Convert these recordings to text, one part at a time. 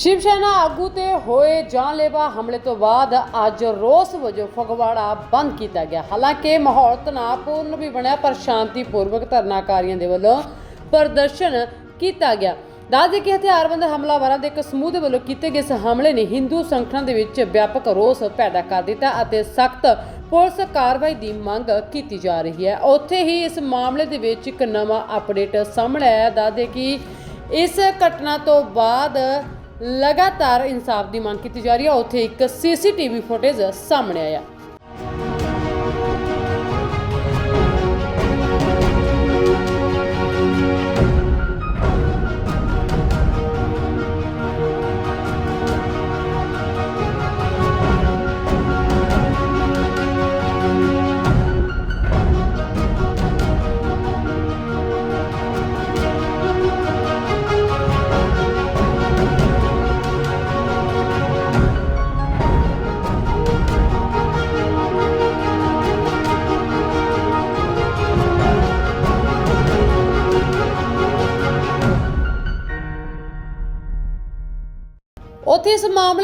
ਸ਼ਿਵ ਸੈਨਾ ਆਗੂ ਤੇ ਹੋਏ ਜਾਨਲੇਵਾ ਹਮਲੇ ਤੋਂ ਬਾਅਦ ਅੱਜ ਰੋਸ ਵਜੋਂ ਫਗਵਾੜਾ ਬੰਦ ਕੀਤਾ ਗਿਆ। ਹਾਲਾਂਕਿ ਮਾਹੌਲ ਤਣਾਅਪੂਰਨ ਵੀ ਬਣਿਆ, ਪਰ ਸ਼ਾਂਤੀਪੂਰਵਕ ਧਰਨਾਕਾਰੀਆਂ ਦੇ ਵੱਲੋਂ ਪ੍ਰਦਰਸ਼ਨ ਕੀਤਾ ਗਿਆ। ਦੱਸਦੇ ਕਿ ਹਥਿਆਰਬੰਦ ਹਮਲਾਵਰਾਂ ਦੇ ਇੱਕ ਸਮੂਹ ਦੇ ਵੱਲੋਂ ਕੀਤੇ ਗਏ ਇਸ ਹਮਲੇ ਨੇ ਹਿੰਦੂ ਸੰਗਠਨਾਂ ਦੇ ਵਿੱਚ ਵਿਆਪਕ ਰੋਸ ਪੈਦਾ ਕਰ ਦਿੱਤਾ ਅਤੇ ਸਖਤ ਪੁਲਿਸ ਕਾਰਵਾਈ ਦੀ ਮੰਗ ਕੀਤੀ ਜਾ ਰਹੀ ਹੈ। ਉੱਥੇ ਹੀ ਇਸ ਮਾਮਲੇ ਦੇ ਵਿੱਚ ਇੱਕ ਨਵਾਂ ਅਪਡੇਟ ਸਾਹਮਣੇ ਆਇਆ। ਹੈ। ਦੱਸਦੇ ਕਿ ਇਸ ਘਟਨਾ ਤੋਂ ਬਾਅਦ ਲਗਾਤਾਰ ਇਨਸਾਫ ਦੀ ਮੰਗ ਕੀਤੀ ਜਾ ਰਹੀ ਹੈ। ਉੱਥੇ ਇੱਕ ਸੀਸੀਟੀਵੀ ਫੁਟੇਜ ਸਾਹਮਣੇ ਆਇਆ।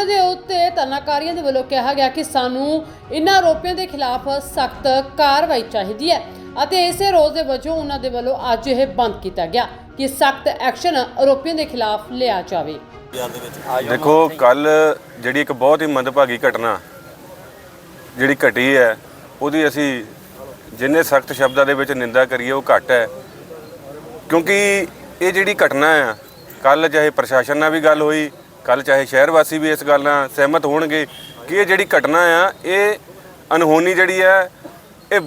ਦੇ ਉੱਤੇ ਧਰਨਾਕਾਰੀਆਂ ਦੇ ਵੱਲੋਂ ਕਿਹਾ ਗਿਆ ਕਿ ਸਾਨੂੰ ਇਨ੍ਹਾਂ ਆਰੋਪੀਆਂ ਦੇ ਖਿਲਾਫ ਸਖਤ ਕਾਰਵਾਈ ਚਾਹੀਦੀ ਹੈ ਅਤੇ ਇਸੇ ਰੋਜ਼ ਦੇ ਵਜੋਂ ਉਹਨਾਂ ਦੇ ਵੱਲੋਂ ਅੱਜ ਇਹ ਬੰਦ ਕੀਤਾ ਗਿਆ ਕਿ ਸਖਤ ਐਕਸ਼ਨ ਆਰੋਪੀਆਂ ਦੇ ਖਿਲਾਫ ਲਿਆ ਜਾਵੇ। ਦੇਖੋ ਕੱਲ ਜਿਹੜੀ ਇੱਕ ਬਹੁਤ ਹੀ ਮੰਦਭਾਗੀ ਘਟਨਾ, ਜਿਹੜੀ ਘਟੀ ਹੈ, ਉਹਦੀ ਅਸੀਂ ਜਿੰਨੇ ਸਖਤ ਸ਼ਬਦਾਂ ਦੇ ਵਿੱਚ ਨਿੰਦਾ ਕਰੀਏ, ਉਹ ਘੱਟ ਹੈ। ਕਿਉਂਕਿ ਇਹ ਜਿਹੜੀ ਘਟਨਾ ਆ ਕੱਲ ਚਾਹੇ ਪ੍ਰਸ਼ਾਸਨ ਨਾਲ ਵੀ ਗੱਲ ਹੋਈ ਕੱਲ ਚਾਹੇ ਸ਼ਹਿਰ ਵਾਸੀ ਵੀ ਇਸ ਗੱਲ ਨਾਲ ਸਹਿਮਤ ਹੋਣਗੇ ਕਿ ਇਹ ਜਿਹੜੀ ਘਟਨਾ ਆ, ਇਹ ਅਨਹੋਨੀ ਜਿਹੜੀ ਹੈ, ਇਹ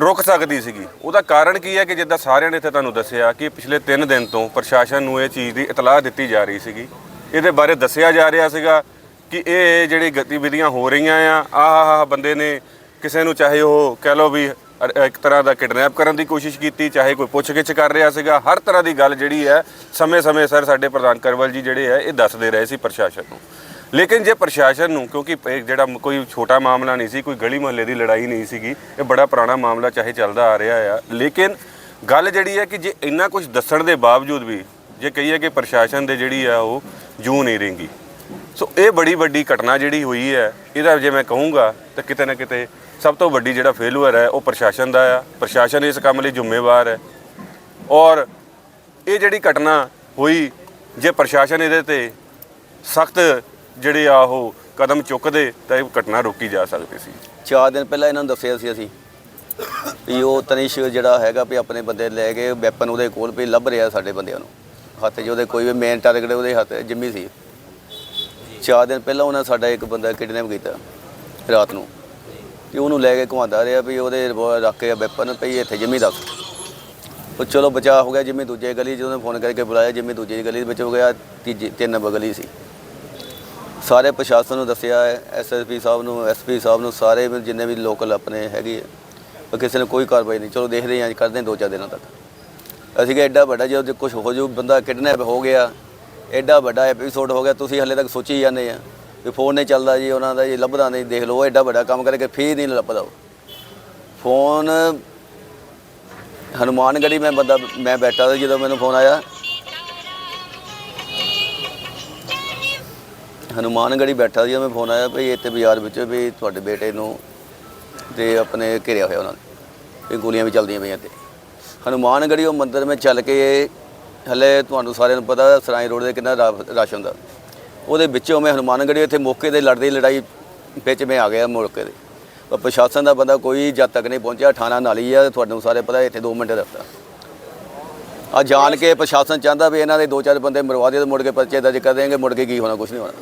ਰੁਕ ਸਕਦੀ ਸੀਗੀ। ਉਹਦਾ ਕਾਰਨ ਕੀ ਹੈ ਕਿ ਜਿੱਦਾਂ ਸਾਰਿਆਂ ਨੇ ਇੱਥੇ ਤੁਹਾਨੂੰ ਦੱਸਿਆ ਕਿ ਪਿਛਲੇ 3 ਦਿਨ ਤੋਂ ਪ੍ਰਸ਼ਾਸਨ ਨੂੰ ਇਹ ਚੀਜ਼ ਦੀ ਇਤਲਾਹ ਦਿੱਤੀ ਜਾ ਰਹੀ ਸੀਗੀ। ਇਹਦੇ ਬਾਰੇ ਦੱਸਿਆ ਜਾ ਰਿਹਾ ਸੀਗਾ ਕਿ ਇਹ ਜਿਹੜੀ ਗਤੀਵਿਧੀਆਂ ਹੋ ਰਹੀਆਂ ਆ ਆਹ ਆਹ ਬੰਦੇ ਨੇ ਕਿਸੇ ਨੂੰ ਚਾਹੇ ਉਹ ਕਹਿ ਲਓ ਵੀ ਅ- ਇੱਕ ਤਰ੍ਹਾਂ ਦਾ ਕਿਡਨੈਪ ਕਰਨ ਦੀ ਕੋਸ਼ਿਸ਼ ਕੀਤੀ, ਚਾਹੇ ਕੋਈ ਪੁੱਛਗਿੱਛ ਕਰ ਰਿਹਾ ਸੀਗਾ, ਹਰ ਤਰ੍ਹਾਂ ਦੀ ਗੱਲ ਜਿਹੜੀ ਹੈ, ਸਮੇਂ-ਸਮੇਂ ਸਰ ਸਾਡੇ ਪ੍ਰਧਾਨ ਕਰਵਲ ਜੀ ਜਿਹੜੇ ਹੈ, ਇਹ ਦੱਸਦੇ ਰਹੇ ਸੀ ਪ੍ਰਸ਼ਾਸਨ ਨੂੰ। ਲੇਕਿਨ ਜੇ ਪ੍ਰਸ਼ਾਸਨ ਨੂੰ, ਕਿਉਂਕਿ ਇਹ ਜਿਹੜਾ ਮ- ਕੋਈ ਛੋਟਾ ਮਾਮਲਾ ਨਹੀਂ ਸੀ, ਕੋਈ ਗਲੀ ਮੁਹੱਲੇ ਦੀ ਲੜਾਈ ਨਹੀਂ ਸੀਗੀ, ਇਹ ਬੜਾ ਪੁਰਾਣਾ ਮਾਮਲਾ ਚਾਹੇ ਚੱਲਦਾ ਆ ਰਿਹਾ ਆ। ਲੇਕਿਨ ਗੱਲ ਜਿਹੜੀ ਹੈ ਕਿ ਜੇ ਇੰਨਾ ਕੁਝ ਦੱਸਣ ਦੇ ਬਾਵਜੂਦ ਵੀ, ਜੇ ਕਹੀਏ ਕਿ ਪ੍ਰਸ਼ਾਸਨ ਦੇ ਜਿਹੜੀ ਆ, ਉਹ ਜੂ ਨਹੀਂ ਰਹੇਗੀ। ਸੋ ਇਹ ਬੜੀ ਵੱਡੀ ਘਟਨਾ ਜਿਹੜੀ ਹੋਈ ਹੈ, ਇਹਦਾ ਜੇ ਮੈਂ ਕਹੂੰਗਾ, ਤਾਂ ਕਿਤੇ ਨਾ ਕਿਤੇ ਸਭ ਤੋਂ ਵੱਡੀ ਜਿਹੜਾ ਫੇਲੂਅਰ ਹੈ, ਉਹ ਪ੍ਰਸ਼ਾਸਨ ਦਾ ਆ। ਪ੍ਰਸ਼ਾਸਨ ਇਸ ਕੰਮ ਲਈ ਜ਼ਿੰਮੇਵਾਰ ਹੈ। ਔਰ ਇਹ ਜਿਹੜੀ ਘਟਨਾ ਹੋਈ, ਜੇ ਪ੍ਰਸ਼ਾਸਨ ਇਹਦੇ ਤੇ ਸਖਤ ਜਿਹੜੇ ਆ ਉਹ ਕਦਮ ਚੁੱਕਦੇ, ਤਾਂ ਇਹ ਘਟਨਾ ਰੋਕੀ ਜਾ ਸਕਦੀ ਸੀ। ਚਾਰ ਦਿਨ ਪਹਿਲਾਂ ਇਹਨਾਂ ਨੂੰ ਦੱਸਿਆ ਸੀ ਅਸੀਂ ਵੀ ਉਹ ਤਨਿਸ਼ ਜਿਹੜਾ ਹੈਗਾ ਵੀ ਆਪਣੇ ਬੰਦੇ ਲੈ ਕੇ ਵੈਪਨ ਉਹਦੇ ਕੋਲ ਵੀ ਲੱਭ ਰਿਹਾ ਸਾਡੇ ਬੰਦਿਆਂ ਨੂੰ। ਹੱਥ 'ਚ ਉਹਦੇ ਕੋਈ ਵੀ ਮੇਨ ਟਾਰਗੇਟ ਉਹਦੇ ਹੱਥ ਜਿੰਮੀ ਸੀ। ਚਾਰ ਦਿਨ ਪਹਿਲਾਂ ਉਹਨਾਂ ਸਾਡਾ ਇੱਕ ਬੰਦਾ ਕਿਡਨੈਪ ਕੀਤਾ ਰਾਤ ਨੂੰ। ਤੇ ਉਹਨੂੰ ਲੈ ਕੇ ਘੁਮਾਉਂਦਾ ਰਿਹਾ ਵੀ ਉਹਦੇ ਰੱਖ ਕੇ ਵੈਪਨ ਪਈ ਇੱਥੇ, ਜਿੰਮੀ ਦੱਸ ਉਹ ਚਲੋ ਬਚਾਅ ਹੋ ਗਿਆ ਜਿੰਮੀ ਦੂਜੇ ਗਲੀ 'ਚ, ਉਹਨੇ ਫੋਨ ਕਰਕੇ ਬੁਲਾਇਆ, ਜਿੰਮੀ ਦੂਜੀ ਗਲੀ ਦੇ ਵਿੱਚ ਹੋ ਗਿਆ, ਤੀਜੀ ਤਿੰਨ ਨੰਬਰ ਗਲੀ ਸੀ। ਸਾਰੇ ਪ੍ਰਸ਼ਾਸਨ ਨੂੰ ਦੱਸਿਆ ਹੈ ਐਸਐਸਪੀ ਸਾਹਿਬ ਨੂੰ ਐਸਪੀ ਸਾਹਿਬ ਨੂੰ, ਸਾਰੇ ਜਿੰਨੇ ਵੀ ਲੋਕਲ ਆਪਣੇ ਹੈਗੇ ਪਰ ਕਿਸੇ ਨੇ ਕੋਈ ਕਾਰਵਾਈ ਨਹੀਂ, ਚਲੋ ਦੇਖਦੇ ਹਾਂ, ਅੱਜ ਕਰਦੇ ਹਾਂ ਦੋ ਚਾਰ ਦਿਨਾਂ ਤੱਕ। ਅਸੀਂ ਕਿ ਐਡਾ ਵੱਡਾ ਜਦੋਂ ਕੁਝ ਹੋ ਜੂ, ਬੰਦਾ ਕਿਡਨੈਪ ਹੋ ਗਿਆ ਐਡਾ ਵੱਡਾ ਐਪੀਸੋਡ ਹੋ ਗਿਆ, ਤੁਸੀਂ ਹਲੇ ਤੱਕ ਸੋਚੀ ਜਾਂਦੇ ਆ। ਵੀ ਫੋਨ ਨਹੀਂ ਚੱਲਦਾ ਜੀ, ਉਹਨਾਂ ਦਾ ਜੀ ਲੱਭਦਾ ਨਹੀਂ, ਦੇਖ ਲਓ ਐਡਾ ਵੱਡਾ ਕੰਮ ਕਰਕੇ ਫੇਰ ਨਹੀਂ ਲੱਭਦਾ ਉਹ। ਫੋਨ ਹਨੂਮਾਨਗੜੀ ਮੈਂ ਬੰਦਾ, ਮੈਂ ਬੈਠਾ ਸੀ ਜਦੋਂ ਮੈਨੂੰ ਫੋਨ ਆਇਆ। ਹਨੂਮਾਨਗੜੀ ਬੈਠਾ ਸੀ ਮੈਂ ਫੋਨ ਆਇਆ ਭਈ ਇੱਥੇ ਬਾਜ਼ਾਰ ਵਿੱਚ ਵੀ ਤੁਹਾਡੇ ਬੇਟੇ ਨੂੰ ਤੇ ਆਪਣੇ ਘਿਰਿਆ ਹੋਇਆ ਉਹਨਾਂ ਨੇ, ਵੀ ਗੋਲੀਆਂ ਵੀ ਚੱਲਦੀਆਂ ਪਈਆਂ ਤੇ ਹਨੂਮਾਨਗੜੀ ਉਹ ਮੰਦਿਰ ਮੈਂ ਚੱਲ ਕੇ ਹਲੇ ਤੁਹਾਨੂੰ ਸਾਰਿਆਂ ਨੂੰ ਪਤਾ, ਸਰਾਈ ਰੋਡ ਦੇ ਕਿੰਨਾ ਰਸ਼ ਹੁੰਦਾ। ਉਹਦੇ ਵਿੱਚੋਂ ਮੈਂ ਹਨੂਮਾਨਗੜੀ ਇੱਥੇ ਮੌਕੇ ਤੇ ਲੜਦੀ ਲੜਾਈ ਵਿੱਚ ਮੈਂ ਆ ਗਿਆ ਮੌਕੇ ਤੇ ਪਰ ਪ੍ਰਸ਼ਾਸਨ ਦਾ ਬੰਦਾ ਕੋਈ ਜਦ ਤੱਕ ਨਹੀਂ ਪਹੁੰਚਿਆ ਥਾਣਾ ਨਾਲੀ ਆ ਤੁਹਾਨੂੰ ਸਾਰੇ ਪਤਾ ਇੱਥੇ 2 ਮਿੰਟ ਰਸਤਾ। ਆ ਜਾਣ ਕੇ ਪ੍ਰਸ਼ਾਸਨ ਚਾਹੁੰਦਾ ਵੀ ਇਹਨਾਂ ਦੇ ਦੋ ਚਾਰ ਬੰਦੇ ਮਰਵਾ ਦਿਓ ਤੇ ਮੁੜ ਕੇ ਪਰਚੇ ਦਰਜ ਕਰ ਦੇਣਗੇ ਮੁੜ ਕੇ ਕੀ ਹੋਣਾ ਕੁਝ ਨਹੀਂ ਹੋਣਾ।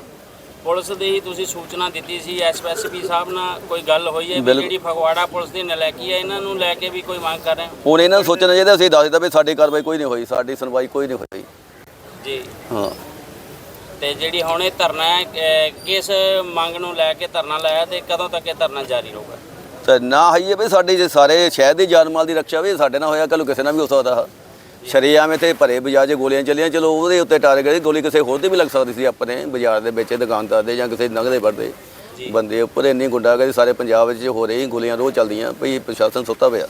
ਪੁਲਿਸ ਦੀ ਹੀ ਤੁਸੀਂ ਸੂਚਨਾ ਦਿੱਤੀ ਸੀ ਐਸਐਸਪੀ ਸਾਹਿਬ ਨਾਲ ਕੋਈ ਗੱਲ ਹੋਈ ਹੈ ਵੀ। ਜਿਹੜੀ ਫਗਵਾੜਾ ਪੁਲਿਸ ਦੀ ਨਲਾਇਕੀ ਹੈ ਇਹਨਾਂ ਨੂੰ ਲੈ ਕੇ ਵੀ ਕੋਈ ਮੰਗ ਕਰ ਰਹੇ ਹੋ? ਹੁਣ ਇਹਨਾਂ ਨੂੰ ਸੋਚਣਾ ਚਾਹੀਦਾ ਅਸੀਂ ਦੱਸ ਦਿੱਤਾ ਵੀ ਸਾਡੀ ਕਾਰਵਾਈ ਕੋਈ ਨਹੀਂ ਹੋਈ ਸਾਡੀ ਸੁਣਵਾਈ ਕੋਈ ਨਹੀਂ ਹੋਈ। ਜੀ। ਹਾਂ। ਤੇ ਜਿਹੜੀ ਹੁਣ ਇਹ ਧਰਨਾ ਹੈ ਅਹ, ਕਿਸ ਮੰਗ ਨੂੰ ਲੈ ਕੇ ਧਰਨਾ ਲਾਇਆ ਤੇ ਕਦੋਂ ਤੱਕ ਇਹ ਧਰਨਾ ਜਾਰੀ ਰਹੂਗਾ? ਤੇ ਨਾ ਹਈਏ ਵੀ ਸਾਡੀ ਜੇ ਸਾਰੇ ਸ਼ਹਿਰ ਦੀ ਜਾਨ ਮਾਲ ਦੀ ਰੱਖਿਆ ਵੀ ਸਾਡੇ ਨਾਲ ਹੋਇਆ ਕੱਲ ਕਿਸੇ ਨਾਲ ਵੀ ਹੋ ਸਕਦਾ ਸ਼ਰੀਆਮ ਇੱਥੇ ਭਰੇ ਬਾਜ਼ਾਰ 'ਚ ਗੋਲੀਆਂ ਚੱਲੀਆਂ ਚਲੋ ਉਹਦੇ ਉੱਤੇ ਟਾਰਗੇਟ ਗੋਲੀ ਕਿਸੇ ਹੋਰ ਤੇ ਵੀ ਲੱਗ ਸਕਦੀ ਸੀ ਆਪਣੇ ਬਾਜ਼ਾਰ ਦੇ ਵਿੱਚ ਦੁਕਾਨਦਾਰ ਦੇ ਜਾਂ ਕਿਸੇ ਨਗਦੇ ਵੜਦੇ ਬੰਦੇ ਉੱਪਰ ਇੰਨੀ ਗੁੰਡਾਗਰਦੀ ਸਾਰੇ ਪੰਜਾਬ ਵਿੱਚ ਹੋ ਰਹੀ ਗੋਲੀਆਂ ਰੋਜ਼ ਚੱਲਦੀਆਂ ਭਈ ਪ੍ਰਸ਼ਾਸਨ ਸੁੱਤਾ ਪਿਆ।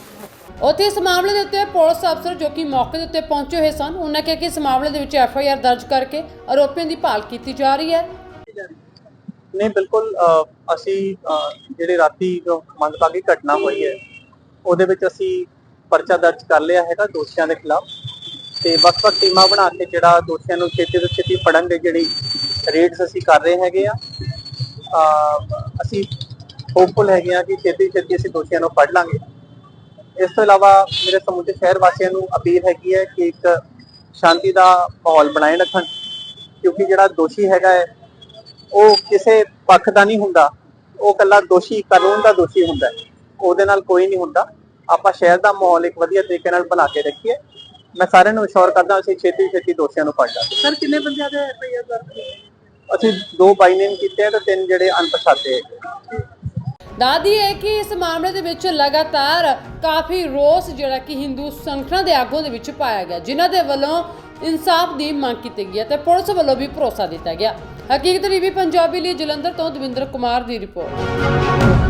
ਉੱਥੇ ਇਸ ਮਾਮਲੇ ਦੇ ਉੱਤੇ ਪੁਲਿਸ ਅਫਸਰ ਜੋ ਕਿ ਮੌਕੇ ਦੇ ਉੱਤੇ ਪਹੁੰਚੇ ਹੋਏ ਸਨ ਉਹਨਾਂ ਕਿਹਾ ਕਿ ਇਸ ਮਾਮਲੇ ਦੇ ਵਿੱਚ ਐਫ ਆਈ ਆਰ ਦਰਜ ਕਰਕੇ ਆਰੋਪੀਆਂ ਦੀ ਭਾਲ ਕੀਤੀ ਜਾ ਰਹੀ ਹੈ। ਨਹੀਂ ਬਿਲਕੁਲ ਅ, ਅਸੀਂ ਅ, ਜਿਹੜੇ ਰਾਤੀ ਜੋ ਮੰਦਭਾਗੀ ਘਟਨਾ ਹੋਈ ਹੈ ਉਹਦੇ ਵਿੱਚ ਅਸੀਂ ਪਰਚਾ ਦਰਜ ਕਰ ਲਿਆ ਹੈਗਾ ਦੋਸ਼ੀਆਂ ਦੇ ਖਿਲਾਫ। ਤੇ ਵੱਖ-ਵੱਖ ਟੀਮਾਂ ਬਣਾ ਕੇ ਜਿਹੜਾ ਦੋਸ਼ੀਆਂ ਨੂੰ ਛੇਤੀ ਤੋਂ ਛੇਤੀ ਫੜਨ ਦੇ ਜਿਹੜੀ ਰੇਡਸ ਅਸੀਂ ਕਰ ਰਹੇ ਹੈਗੇ ਆ ਅ, ਅਸੀਂ ਹੋਪਫੁਲ ਹੈਗੇ ਆ ਕਿ ਛੇਤੀ ਛੇਤੀ ਅਸੀਂ ਦੋਸ਼ੀਆਂ ਨੂੰ ਫੜ ਲਾਂਗੇ। ਇਸ ਤੋਂ ਇਲਾਵਾ ਮੇਰੇ ਸਮੁੱਚੇ ਸ਼ਹਿਰ ਵਾਸੀਆਂ ਨੂੰ ਅਪੀਲ ਹੈਗੀ ਹੈ ਕਿ ਇੱਕ ਸ਼ਾਂਤੀ ਦਾ ਮਾਹੌਲ ਬਣਾਏ ਰੱਖਣ ਕਿਉਂਕਿ ਜਿਹੜਾ ਦੋਸ਼ੀ ਹੈਗਾ ਹੈ ਉਹ ਕਿਸੇ ਪੱਖ ਦਾ ਨਹੀਂ ਹੁੰਦਾ। ਉਹ ਕੱਲਾ ਦੋਸ਼ੀ ਕਾਨੂੰਨ ਦਾ ਦੋਸ਼ੀ ਹੁੰਦਾ ਉਹਦੇ ਨਾਲ ਕੋਈ ਨਹੀਂ ਹੁੰਦਾ। ਆਪਾਂ ਸ਼ਹਿਰ ਦਾ ਮਾਹੌਲ ਇੱਕ ਵਧੀਆ ਤਰੀਕੇ ਨਾਲ ਬਣਾ ਕੇ ਰੱਖੀਏ। ਮੈਂ ਸਾਰਿਆਂ ਨੂੰ ਅਸ਼ੋਰ ਕਰਦਾ ਅਸੀਂ ਛੇਤੀ ਛੇਤੀ ਦੋਸ਼ੀਆਂ ਨੂੰ ਫੜ ਲਾਂਗੇ। ਸਰ ਕਿੰਨੇ ਬੰਦਿਆਂ ਦੇ ਐਫਆਈਆਰ ਦਰਜ ਅਸੀਂ ਦੋ ਬਾਈ ਨੇਮ ਕੀਤੇ ਆ ਤੇ ਤਿੰਨ ਜਿਹੜੇ ਅਣਪਛਾਤੇ ਹੈਗੇ ਦਾਦੀ ਹੈ ਕਿ ਇਸ ਮਾਮਲੇ ਦੇ ਵਿੱਚ ਲਗਾਤਾਰ ਕਾਫੀ ਰੋਸ ਜਿਹੜਾ ਕਿ ਹਿੰਦੂ ਸੰਗਠਨਾਂ ਦੇ ਆਗੂਆਂ ਦੇ ਵਿੱਚ ਪਾਇਆ ਗਿਆ, ਜਿਨ੍ਹਾਂ ਦੇ ਵੱਲੋਂ ਇਨਸਾਫ ਦੀ ਮੰਗ ਕੀਤੀ ਗਈ ਹੈ ਤੇ ਪੁਲਿਸ ਵੱਲੋਂ ਵੀ ਭਰੋਸਾ ਦਿੱਤਾ ਗਿਆ। ਹਕੀਕਤ ਟੀਵੀ ਪੰਜਾਬੀ ਲਈ ਜਲੰਧਰ ਤੋਂ ਦਵਿੰਦਰ ਕੁਮਾਰ ਦੀ ਰਿਪੋਰਟ।